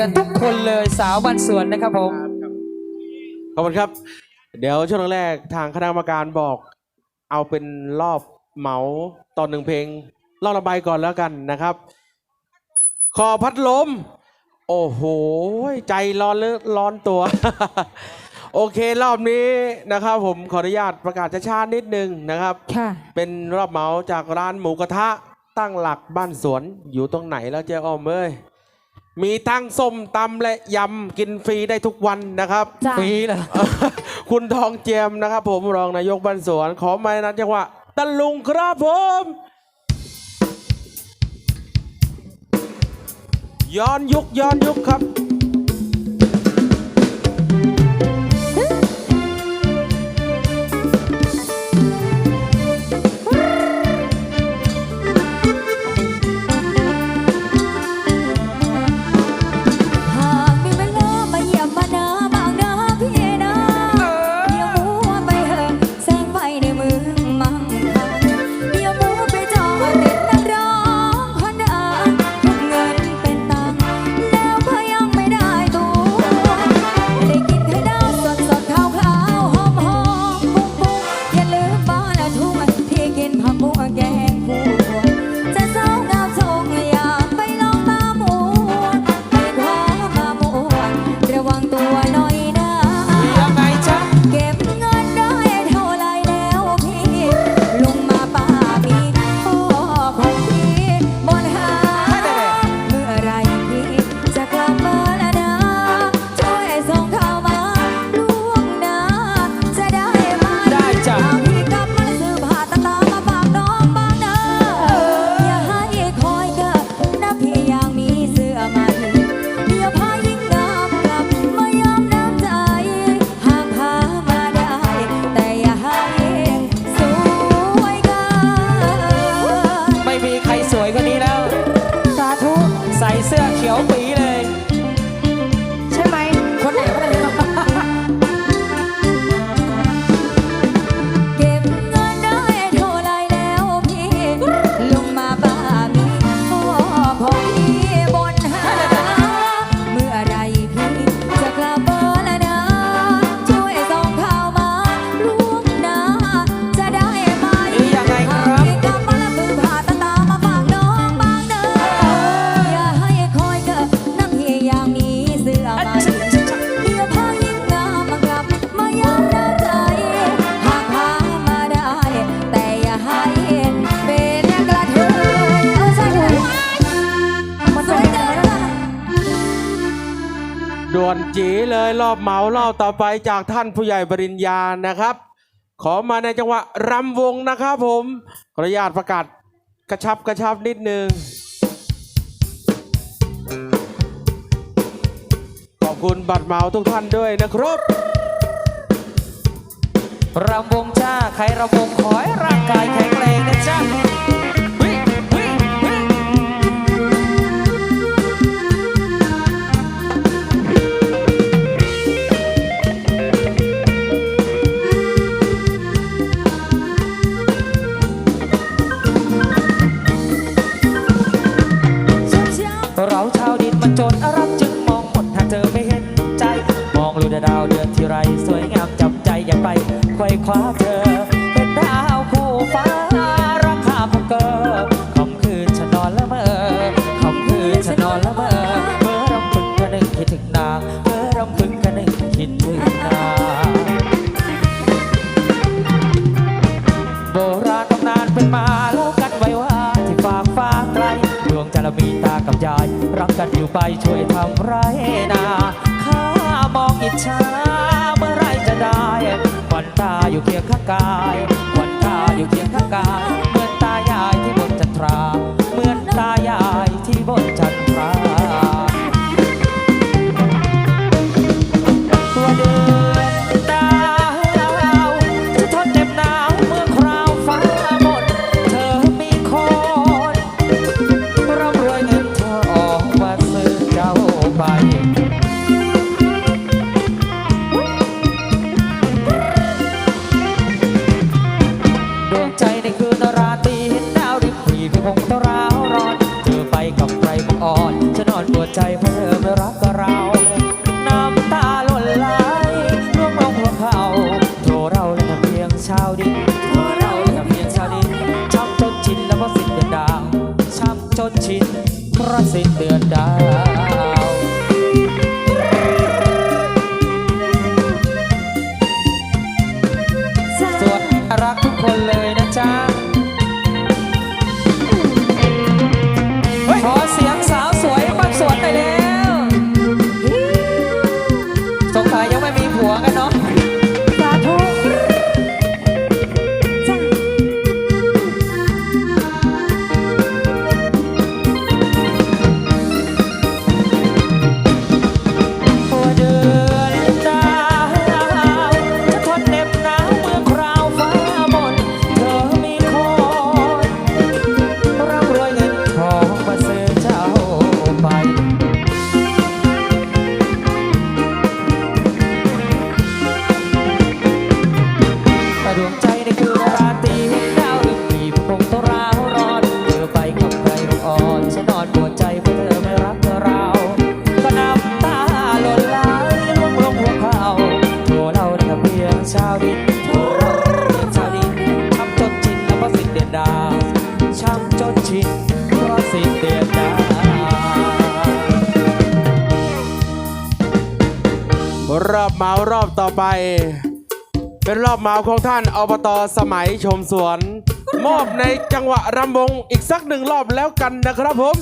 กันทุกคนเลยสาวบ้านสวนนะครับผม ขอบคุณครับ เดี๋ยวช่วงแรกทางคณะกรรมการบอก เอาเป็นรอบเหมาตอนหนึ่งเพลงรอบระบายก่อนแล้วกันนะครับ คอพัดลม โอ้โห ใจร้อนเลือร้อนตัว โอเครอบนี้นะครับ ผมขออนุญาตประกาศช้าๆนิดนึงนะครับ ค่ะ เป็นรอบเหมาจากร้านหมูกระทะตั้งหลักบ้านสวนอยู่ตรงไหนแล้วเจ๊อ้อมเอ้ย มีทั้งส้มตำและยำกินฟรีได้ทุกวันนะครับฟรีเหรอ คุณทองเจียมนะครับ ผมรองนายกบ้านสวน ขอไม้นัดจังหวะตะลุงครับผมย้อนยุกย้อนยุกครับ รอบเหมาล่าต่อไปจากท่านผู้ใหญ่ปริญญานะครับ ขอมาในจังหวะรำวงนะครับผมขออนุญาตประกาศกระชับกระชับนิดนึงขอบคุณบัตรเหมาทุกท่านด้วยนะครับรำวงจ้า ใครรำวงขอให้ร่างกายแข็งแรงนะจ้า มีตากับยาย รักกันอยู่ไปช่วยทำไรนาข้ามองอิจฉาเมื่อไรจะได้ฝันตาอยู่เคียงข้างกาย รอบเมารอบต่อไป เป็นรอบเมาของท่านอบตสมัยชมสวน มอบในจังหวะรำวงอีกสักหนึ่งรอบแล้วกันนะครับผม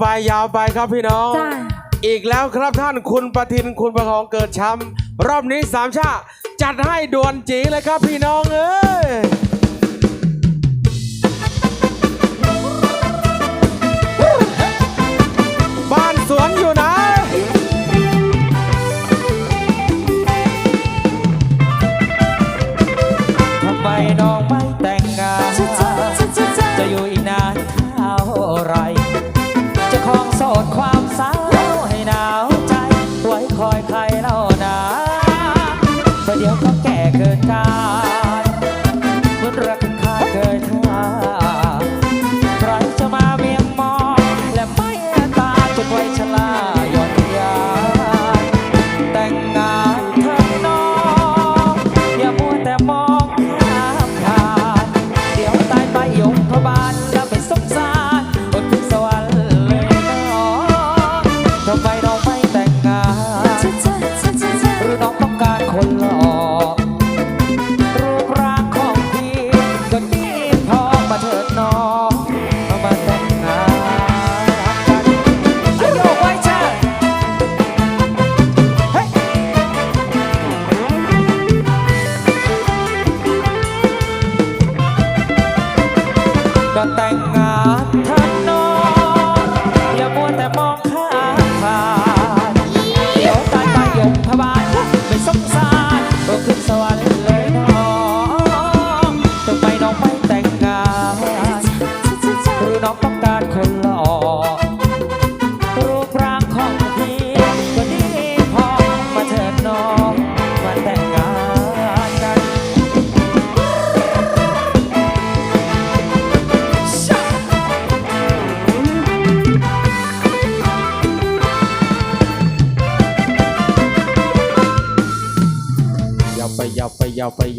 ไปยาวไปครับพี่น้องอีกแล้วครับท่านคุณประทินคุณประคองเกิดช้ำรอบนี้สามชาจัดให้ด่วนจีเลยครับพี่น้องเอ้ยบ้านสวนอยู่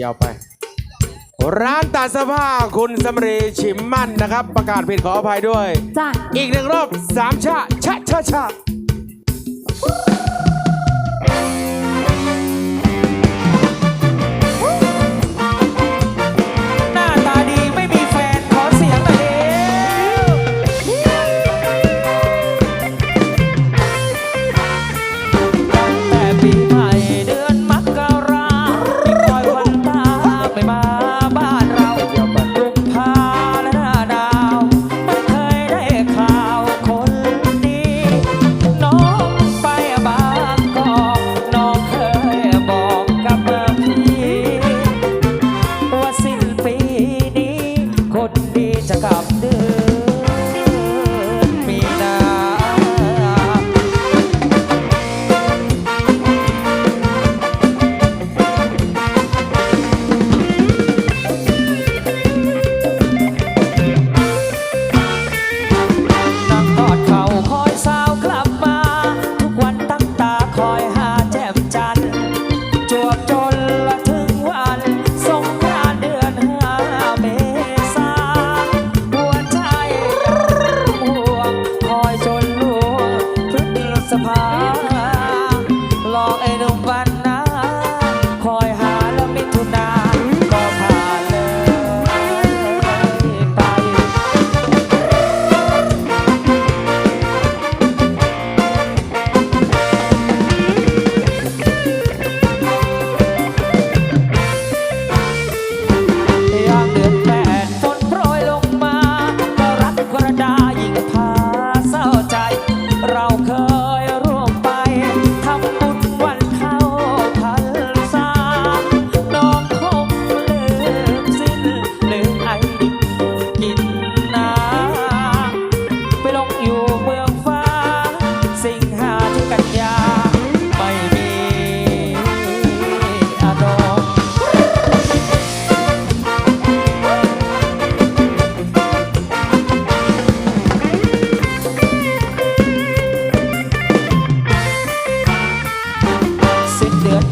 เอไป ร้านตัดเสื้อผ้าคุณสมรีชิมมั่นนะครับ ประกาศผิดขออภัยด้วย จ้ะ อีกหนึ่งรอบสามชาชะชะชะ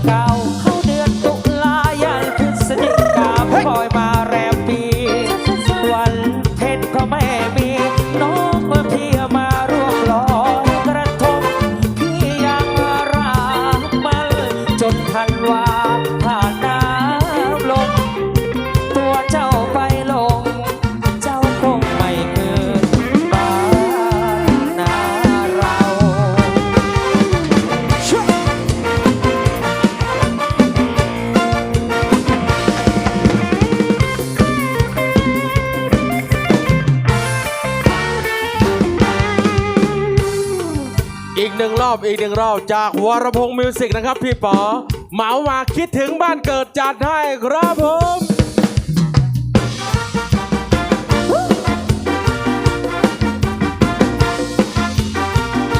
causa. อีกหนึ่งรอบอีกหนึ่งรอบจากวรพงศ์มิวสิกนะครับพี่ป๋อเหมามาคิดถึงบ้านเกิดจัดให้ครับผม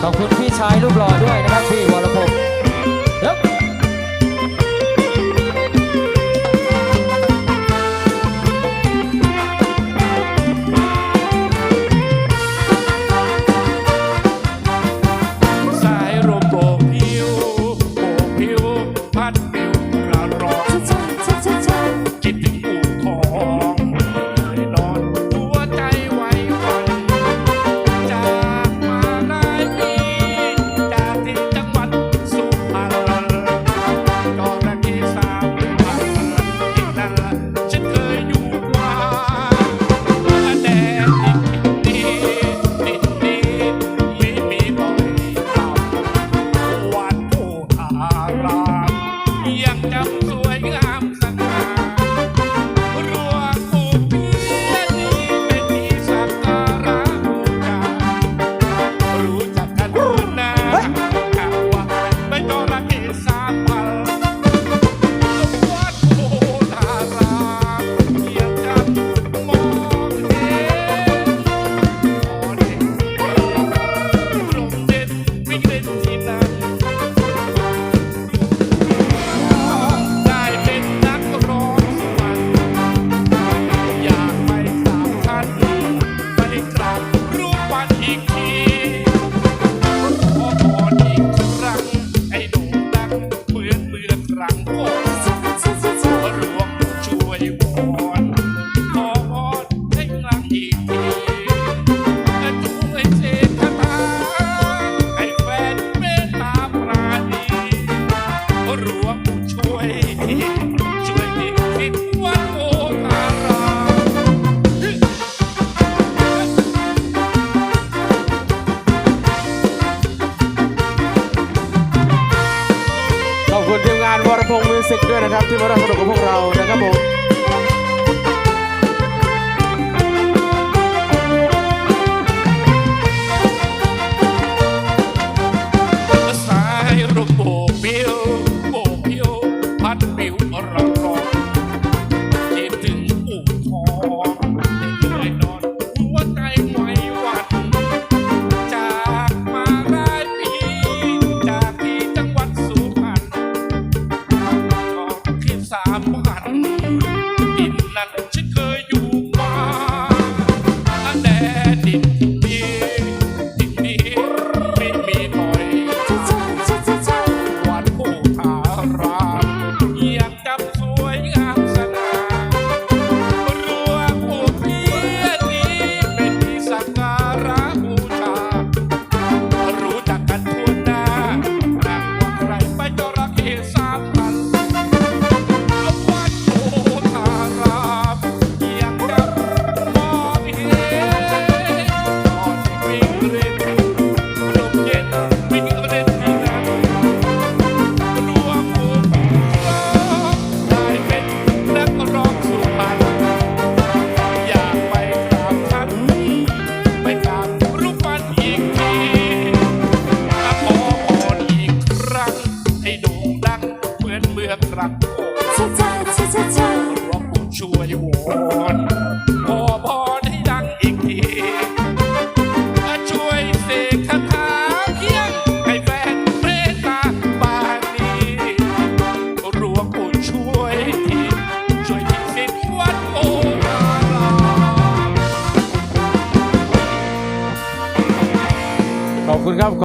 ขอบคุณพี่ชายรูปหล่อด้วยนะครับพี่วรพงศ์